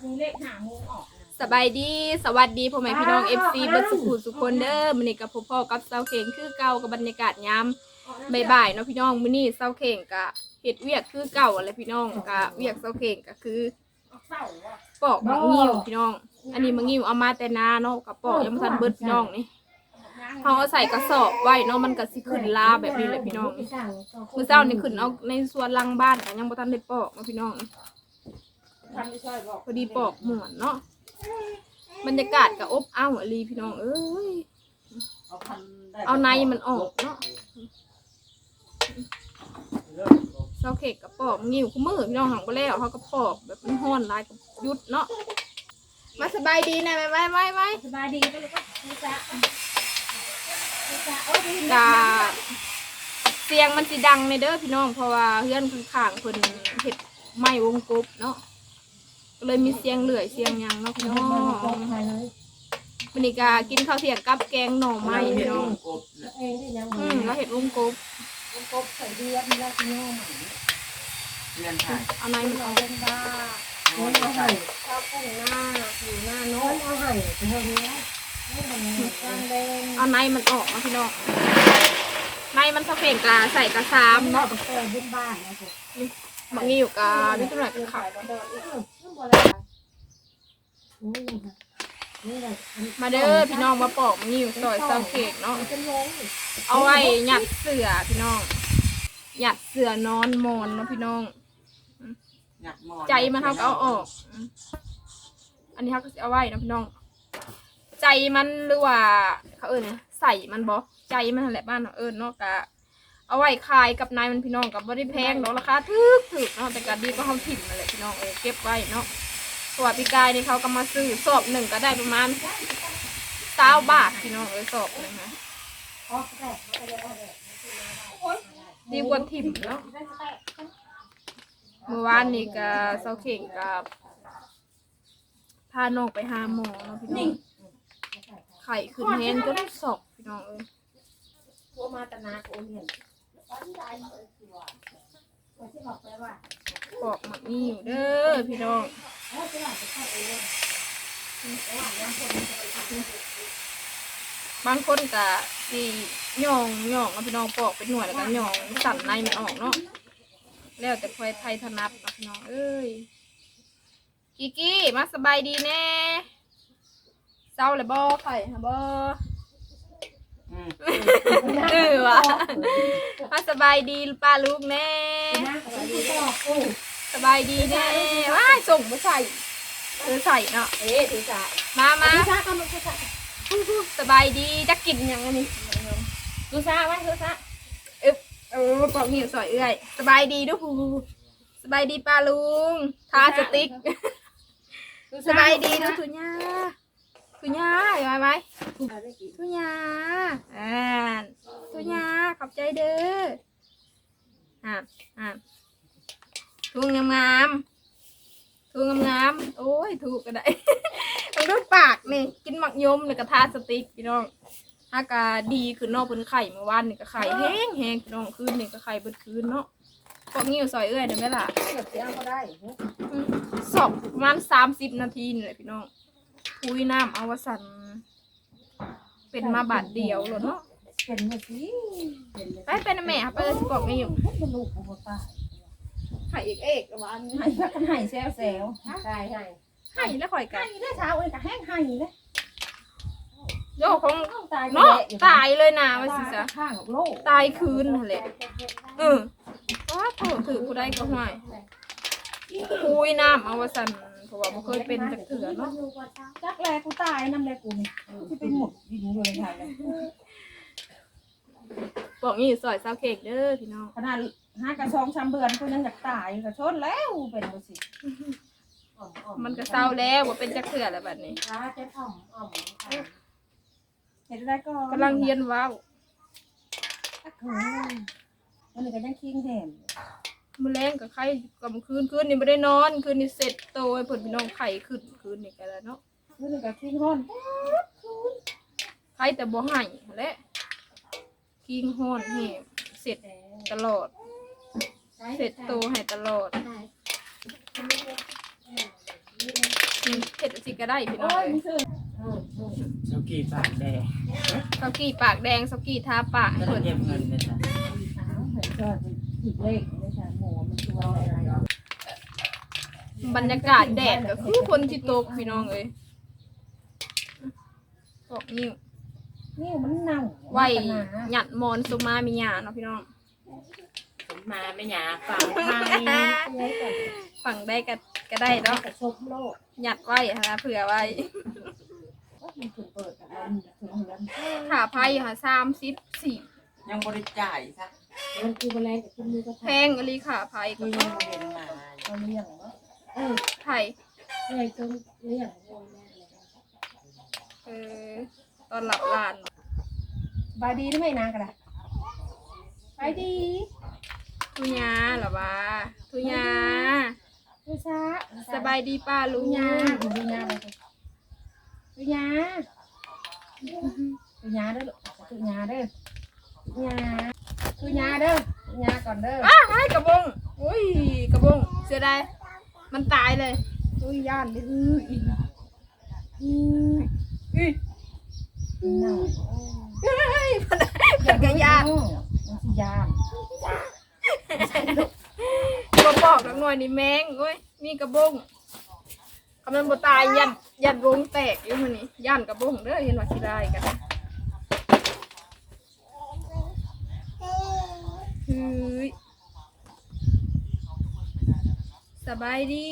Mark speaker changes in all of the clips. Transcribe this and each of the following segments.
Speaker 1: คนนี้เลขหาโมงออกนะ
Speaker 2: สบายดีสวัสดีพ่อแม่พี่น้อง FC เบิร์ดสุขุสุขคนเด้อมื้อนี้กับพ่อพ่อกับเซาเข่งคือเก่ากับบรรยากาศยามบ่ายๆเนาะพี่น้องมื้อนี้เซาเข่งกะเฮ็ดเวียกคือเก่าอะไรพี่น้องกะเวียกเซาเข่งก็คือ
Speaker 1: ออกเศร้าว่ะ
Speaker 2: ปอกมะงิ้วพี่น้อง อันนี้มะงิ้วเอามาแต่นาเนาะกับปอกยังบ่ทันเบิดพี่น้องนี่เฮาเอาใส่กระสอบไว้เนาะมันก็สิขึ้นลาแบบนี้แหละพี่น้องนี่มื้อเช้านี่ขึ้นเอาในสวนหลังบ้านก็ยังบ่ทันได้ปอกเนาะพี่น้อง
Speaker 1: ทำไม่ใช่บอก
Speaker 2: พอดีปอกหมวนเนาะบรรยากาศก็อบอ้าวอหลีพี่น้องเอ้ย
Speaker 3: เอาพันได้
Speaker 2: เอาในมันออกเนาะเซาเค้กกับปอกงิ้วคู่มือพี่น้องหังไปแล้วเขาก็ปอกแบบมันห้อนหลายกับยุดเนาะมาสบายดีนะไว้ไว้ไว้ไว้
Speaker 1: สบายดีก็เลยก็ไม่จ้าไม่จ้าโอ้ย
Speaker 2: กาเสียงมันสิดังในเด้อพี่น้องเพราะว่าเพื่อนข้างๆเพิ่นเห็ดไม้วงกบเนาะ ก็เลยมีเสียงเหลื่อยเสียงหยังเนาะพี่น้องวันนี้ก็กินข้าวเที่ยงกับแกงหน่อไม้พี่น้อง
Speaker 3: กบเนี่ย
Speaker 1: เองที่ยัง
Speaker 2: อืมแล้วเห็ดวงกบ
Speaker 1: มันกบใส่เดียบมีแล้วพี่น้อง
Speaker 3: เรียนถ่าย
Speaker 2: เอาในมันออก
Speaker 1: เป็นบ้า
Speaker 3: โน้นเอาใส่
Speaker 1: ข้าวกุ้งหน้าผิวหน้าโน้นเอาให้ไปเท่านี้ไม่เหมือนกันแดง
Speaker 2: เอาในมันออกนะพี่น้องในมันสะเพ่งกาใส่กระซาม
Speaker 1: นอ
Speaker 2: เนาะ
Speaker 1: กแต่บุญบ้านนะผม
Speaker 2: มักนี่อยู่กาวิตามิน
Speaker 1: ขา
Speaker 2: ขายย
Speaker 1: ก็เดินอีกเรื่องโบราณนี่ค่ะนี่แหละ
Speaker 2: มาเด้อพี่น้องมาปอกมักนี่อยู่ซอยเซาเค้กเนาะ
Speaker 1: จะลง
Speaker 2: เอาไว้หยัดเสือพี่น้องหยัดเสือนอนหมอนเนาะพี่น้อง
Speaker 3: อยากมอน
Speaker 2: ใจมันเขาก็เอาออกอืมอันนี้เขาก็สิเอาไว้เนาะพี่น้อง ใจมันหรือว่าเขาเอิญใส่มันบอใจมันนั่นแหละบ้านเขาเอิญเนาะกะ เอาไว้ขายกับนายมันพี่น้องกับบ่ได้แพงดอกราคาถูกถูกเนาะแต่ก็ดีก็เขาถิ่มนั่นแหละพี่น้องเออเก็บไว้เนาะตัวาพี่กายนี่เขาก็มาซื้อสอบหนึ่งก็ได้ประมาณเก้าบาทพี่น้องเออสอบหนึ่งนะ
Speaker 1: ดีก
Speaker 2: ว่าถิ่มเนาะเมื่อวานนี้ก็เซาเข่งกับพาน้องไปหาหมอเนาะพี่น้องไข่ขึ้นแฮนจนสอบพี่น้องเอ้ย
Speaker 1: ตัวมาตนาโอนเห็นที่บอกไป
Speaker 2: อกหมักนี่อยู่เด้อพี่น้องบางคนก็สีย่องย่องเอาพี่น้องปอกเป็นหน่วยแล้วก็ย่องสั่นในมันออกเนาะแล้วแต่ใครไทยถนัดนะพี่น้องเอ้ยกิกกี้มาสบายดีแน่เศร้าเลยบ่ไข่ฮะบ่
Speaker 3: อืม
Speaker 2: เออวะมาสบายดีป้าลูกแน่
Speaker 1: นะที่บอกโอ้
Speaker 2: สบายดีแน่ว้ายส่งมาใส่เออใส่เนาะ
Speaker 1: เอ๊ะถือสา
Speaker 2: มามา
Speaker 1: ถือสาก็มันถือสา
Speaker 2: สบายดีจะกินอย่างอันนี้
Speaker 1: ถือสาไว้ถือสา
Speaker 2: เออเออปอกหิวสอยเอื้อยสบายดีเด้วยพูสบายดีป้าลุงทาสติ๊กสบายดีเด้วยทุญ่า ทุญ่าอยู่ไหมไหมทุญ่าอ่าทุญ่าขอบใจเด้ออ่าอ่าทุงงามๆทุงงามๆโอ้ยถูกก็ได้ต้องด้วยปากนี่กินหมักยมในกระทาสติ๊กพี่น้องอากาดีคือนอกบนไข่เมื่อวานนี่ก็ไข่แห้งแห้งพี่น้องคืนนี่ก็ไข่เบิดคืนเนาะพวกนี้อยู่ซอยเอ้อยเดี๋ยวไหมล่ะ
Speaker 1: เกิดเสียงก็ได้
Speaker 2: อืมสอบประมาณสามสิบนาทีนี่แหละพี่น้อง คุยน้ำเอาวสัน เป็นมาบาทเดียวเหรอเนาะ
Speaker 1: เป็นเมื่อกี้เป็น
Speaker 2: ไปเป็นแม่ครับเออสิบอกไม่อยู่
Speaker 1: เป็นลูกของป้า
Speaker 2: ไข่เอกเอกประมาณนี้
Speaker 1: ให้พักกันให้แซวแซวตายให้
Speaker 2: ไข่แล้วข่อยกัน
Speaker 1: ให้ได้เช้าเอ้ยก็แห้งให้เลย
Speaker 2: โยกของ
Speaker 1: ตาย
Speaker 2: เนาะตายเลยนะว่าสิจ้ะ
Speaker 1: ข้างโลก
Speaker 2: ตายคืนนั่นแหละเออว้าโถถือผู้ใดก็ห่วยคุยน้ำเอาวสัน เพราะว่าบ่เคยเป็นจักเถื่อเนาะ
Speaker 1: จักแลกูตายน้ำแลกูนี่ที่เป็นหมดยิงอยู่ในไทยเลย
Speaker 2: บอกนี่ซอยซาวเค้กเด้อพี่น้อง
Speaker 1: ขนาดห้ากระซองชำเบือนกูยังอยากตายกระชนแล้วเป็นดูสิ
Speaker 2: มันก็เศร้าแล้วว่าเป็นจักเถื่อแล้วบัดนี้
Speaker 1: ร้าจะอ่อมอ่อมเห็นได้ก็
Speaker 2: กำลังเฮียนว้าว
Speaker 1: วันนี้ก็ยังคิงเห็น
Speaker 2: มื้อแรงกับไข่กับคืนคืนนี่ไม่ได้นอน คืนนี่เสร็จโตให้เพิ่นพี่น้องไข่ขึ้นคืนนี่ก็แล้วเนาะ
Speaker 1: วันนี้ก็คิงห้อน
Speaker 2: ไข่แต่บ่ให้แหละกิ้งฮ้อนแห้งเสร็จตลอด เสร็จโตให้ตลอดอืมเฮ็ดสิก็ได้พี่น้อง
Speaker 1: โอ้ย
Speaker 2: เอ้ย
Speaker 1: มีซื้อเออ
Speaker 3: เจ้ากี่ปากแดง
Speaker 2: เซากี้ปากแดงเซากี้ทาปากให้
Speaker 3: จะ
Speaker 2: เพิ่น
Speaker 3: เก็บเงินเนี่ยจ้ะ
Speaker 2: บรรยากาศแดดก็คือคนที่ตกพี่น้องเอ้ยตกนิ้ว
Speaker 1: นี่มันเน่า
Speaker 2: ไหวหยัดมอนสุมามีหยาเนาะพี่น้อง
Speaker 3: สมมาไม่หยาฟังไทย
Speaker 1: ไว้ก่อน
Speaker 2: ฝั่งได้ก็ก็ได้เนาะ
Speaker 1: กระชบโลก
Speaker 2: หยัดไว้นะเผื่อไว้
Speaker 1: ว่ามันถึงเปิดแต่เราถึงเงิน
Speaker 2: ขาไพ่ค่ะสามสิบสี่
Speaker 3: ยังบริจ่ายซะ
Speaker 1: เงินคือแรงกับคุณมือก็
Speaker 2: แพงอลีขาไพ่ก็
Speaker 3: คือยังบ่เห็นมา
Speaker 1: เราเลี้ยงเนาะเออ
Speaker 2: ไผ่
Speaker 1: เลยจนเลี้ยงโง่แม่เลย
Speaker 2: เออตอนหลับหลาน
Speaker 1: บายดีได้ไหมนางกันล่ะบายดี
Speaker 2: ทุญาเหรอวะทุญา
Speaker 1: ดูช้า
Speaker 2: สบายดีป้าลุ
Speaker 1: ดู
Speaker 2: ง
Speaker 1: ยาดูยาเลยดูยาดูยาเด้อดูยาเด้อยา ดูยาเด้อยาก่อนเด้อ
Speaker 2: อ้าวไอ้กระบงอุ้ยกระบงเสียดายมันตายเลยอุ้ยย่านดิอุ้ยอุ้ยอุ้ย
Speaker 1: เน่า
Speaker 2: เฮ้ยมันมันก็ย่าน
Speaker 1: มันสิยาน
Speaker 2: บ่บอกนักหน่อยนี่แมงเอ้ยมีกระบงคำนั้นบ่ตายยันยันวงแตกอยู่มื้อนี้ย่านกระบงเด้อเห็นว่าสิได้กันเฮ้ยสบายดี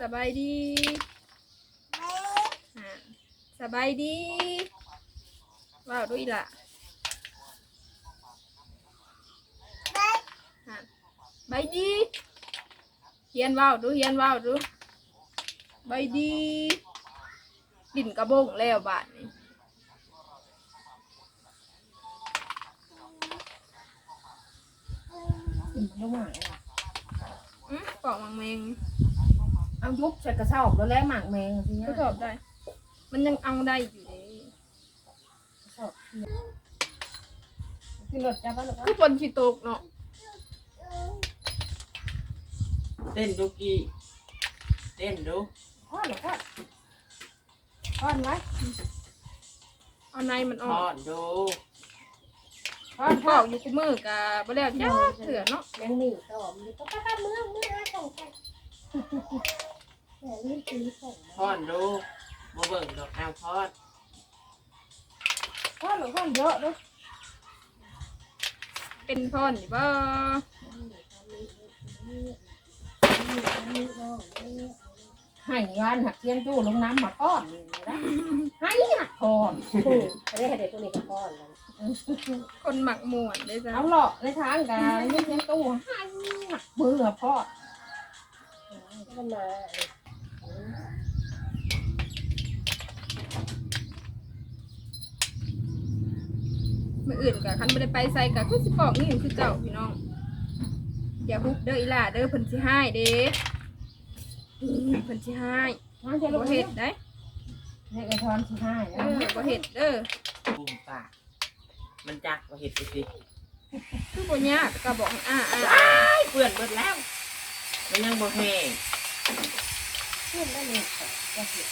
Speaker 2: สบายดีสบายดีว้าวด้วยล่ะอ่าบายดีเฮียนว้าวดูเฮียนว้าวดูบายดีดินกระบงแล้วบาทนี้
Speaker 1: มันระหว่าง
Speaker 2: อื้อปอกมังแมง
Speaker 1: เอายุบใส่กระสอบแล้วแล้หมากแมงสิ
Speaker 2: ก็ตอบได้ มันยังเอาได้อยู่เลย
Speaker 1: กระสอบคือรถจับว่าหรือว่า
Speaker 2: คือฝนขี้ตกเนาะ
Speaker 3: เต้นดูกี่เต้นดู
Speaker 1: พ่อหรือว่าพ่อนไว้
Speaker 2: เอาในมันอ
Speaker 3: ท
Speaker 2: อ
Speaker 3: อกดดู
Speaker 1: พ่อ
Speaker 2: พ่
Speaker 1: อ
Speaker 2: อยู่กูมือกะบ่แล้วจ้าเถื่อเนาะ
Speaker 1: ยังหนีต่อมีก็ป้ามือมืออะไรส่งไปแต่ลื่นตีส่ง
Speaker 3: ทอดดูบ่เบิ่งดอกเอาทอด
Speaker 1: พ่อหรือพ่อเยอะด้วย
Speaker 2: เป็นพอนอยู่บ่
Speaker 1: ให้งานหักเทียนตู้ลงน้ำมาก้อนให้หักก้อน
Speaker 4: ไม่ได้ให้เด็กตัวนี้กับพ่อแล้ว
Speaker 2: คนหมักหมวนได้จ้ะ
Speaker 1: เอาหลอกในทางการเทียนตู้ให้หักมือพ่อ
Speaker 4: มันมา
Speaker 2: มื้ออื่นกะคันบ่ได้ไปใส่กะคือสิปอกนี่คือเก่าพี่น้อง อย่าฮุบเด้ออีหล่าเด้อเพิ่นสิให้เด้อืม เพิ่นสิให้
Speaker 1: มาเจอลู
Speaker 2: บ่
Speaker 1: ก
Speaker 2: เฮ็
Speaker 1: เห็
Speaker 2: ด
Speaker 1: ด
Speaker 2: ได้
Speaker 1: ให้กระทอนสิให้
Speaker 2: เออบ่เฮ็ดเด้อ
Speaker 3: บุ้มปากมันจักบ่เห็ดไปสิ
Speaker 2: คือบ่ยากก็บอกให้อ้าอ้า
Speaker 3: ไอ้เปื่อนเบิดแล้ว มันยังบ่แห้ง
Speaker 1: ขึ้นได้เลยก็เห็ด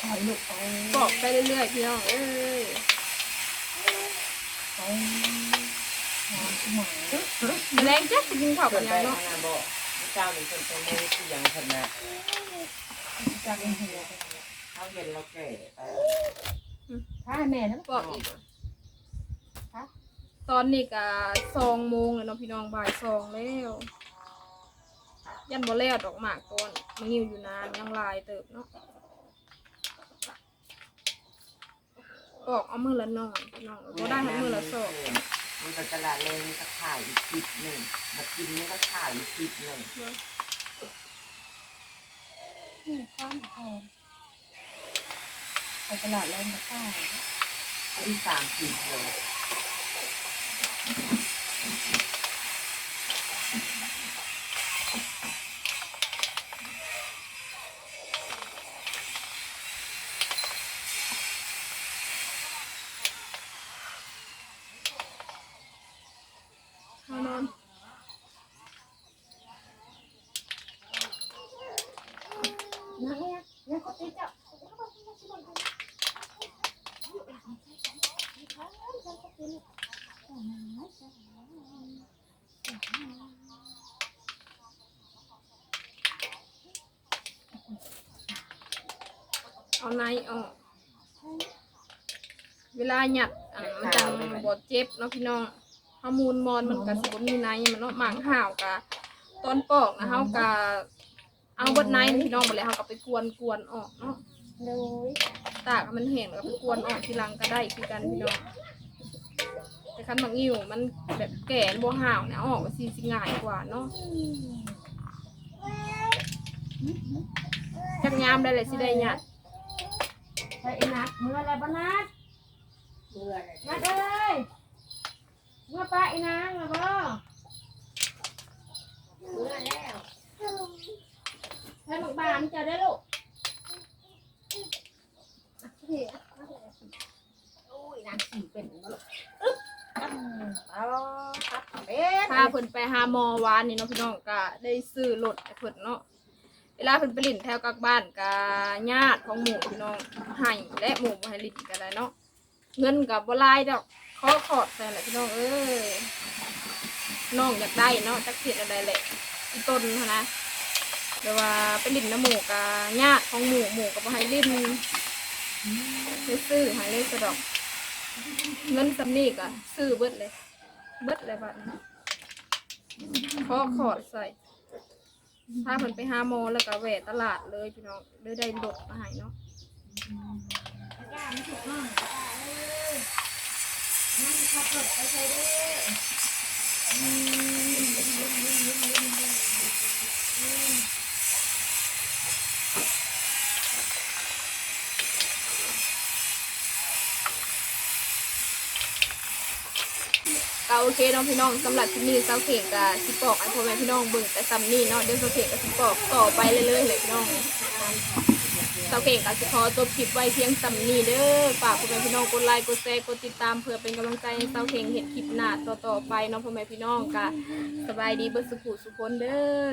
Speaker 1: ถอยลูกไป
Speaker 2: ปอกไปเรื่อยๆพี่น้องเอ้ย
Speaker 1: ไปหอมหมา
Speaker 2: แมลงจักสิกินข้าว
Speaker 3: เพิ่
Speaker 2: กัน
Speaker 3: น
Speaker 2: ยั
Speaker 3: ไป
Speaker 2: งเนาะ
Speaker 3: หาบ่ เจ้านี่เพิ่นไปในที่ยังเพิ่นน่ะ
Speaker 1: จากเป็นหัว
Speaker 3: เขาเห็นเราแก่ไป
Speaker 1: ถ้าแม่นะ
Speaker 2: บอกอีกตอนนี้ก็สองโมงแล้วเนาะพี่น้องบ่ายสองแล้วยันบ่แล้วดอกหมากก่อนมันยิวอยู่นานยังลายเติบเนาะออกเอามือละหน่อยพี่น้องบ่ได้ทั้งมือละสอง
Speaker 3: มันก็ตลาดเลยมันก็ขายอีกคลิปหนึ่งมากินมันก็ขายอีกคลิปหนึ่ง
Speaker 1: ข้ามทองไปตลาดแรงกระต้า
Speaker 3: อันที่สามคลิปเลย
Speaker 2: เอานอน
Speaker 1: นะเนี่ยเนี่ยก็ติดจ้ะ
Speaker 2: เอาในออก เวลาหยัดอะมันจังบดเจ็บเนาะพี่น้องฮอร์โมนมอนมันกะสิบ่มีในมันเนาะหมางห่าวกะตอนปอกนะเฮากะเอาเบดในพี่น้องหมดแล้วเฮาก็ไปกวนกวนออกเนาะ
Speaker 1: เลย
Speaker 2: ตากให้มันแห้งแล้วก็ไปกวนออกทีหลังก็ได้คือกันพี่น้องแต่ คันบางอิ่วมันแบบแก่บ่ห่าวเนี่ยเอาออกมาสิสิง่ายกว่าเนาะจักยามได้เลยสิได้หยัด
Speaker 1: ไปไอ้นัดเมื่อไรบ้านัด
Speaker 3: เมื่อไร
Speaker 1: นัดเอ้ยเมื่อป้าไอ้นางเหรอบ่
Speaker 3: เมื่อแล้ว
Speaker 1: ให้บักบานจะได้ลูก
Speaker 3: โอ้ยนางขี่เป็นบ่ลูกเอาครับเป็ด
Speaker 2: พาเพิ่นไป หาหมอวานนี่เนาะพี่น้องก็ได้ซื้อรถให้เพิ่นเนาะเวลาเพิ่นไปลิ้นแถวกลางบ้านก็ญาติของหมู่พี่น้องให้และหมู่บ่ให้ลิ้นก็ได้เนาะเงินก็บ่หลายดอกขอขอดแต่แหละพี่น้องเอ้ยน้องอยากได้เนาะจักเฮ็ดอะไรแหละอีต้นหั้นนะแต่ว่าไปลิ้นน้ำหมู่ก็ญาติของหมู่หมู่ก็บ่ให้ลิ้นได้ซื้อให้เลยสะดอก เงินสำนีก็ซื้อเบิดเลย เบิดเลยบัดนี้ ขอขอดใส่ ถ้าเพิ่นไปหาโมอแล้วก็แหวะตลาดเลยพี่น้องเลยได้ลดมาให้เนาะ ก็โอเคน้องพี่น้องสำหรับที่นี่เสาเข่งกับสิปอกไอ้พ่อแม่พี่น้องเบิ่งแต่ซ้ำนี่เนาะเดี๋ยวเสาเข่งกับสิปอกต่อไปเรื่อยๆเลยพี่น้องเสาเก่งกับสิพอจบคลิปไว้เพียงสำนีเด้อฝากพ่อแม่พี่น้องกดไลค์กดแชร์กดติดตามเพื่อเป็นกำลังใจให้เสาเก่งเห็นคลิปหน้าต่อๆไปเนาะพ่อแม่พี่น้องกะสบายดีเบิดสุขุสุขคนเด้อ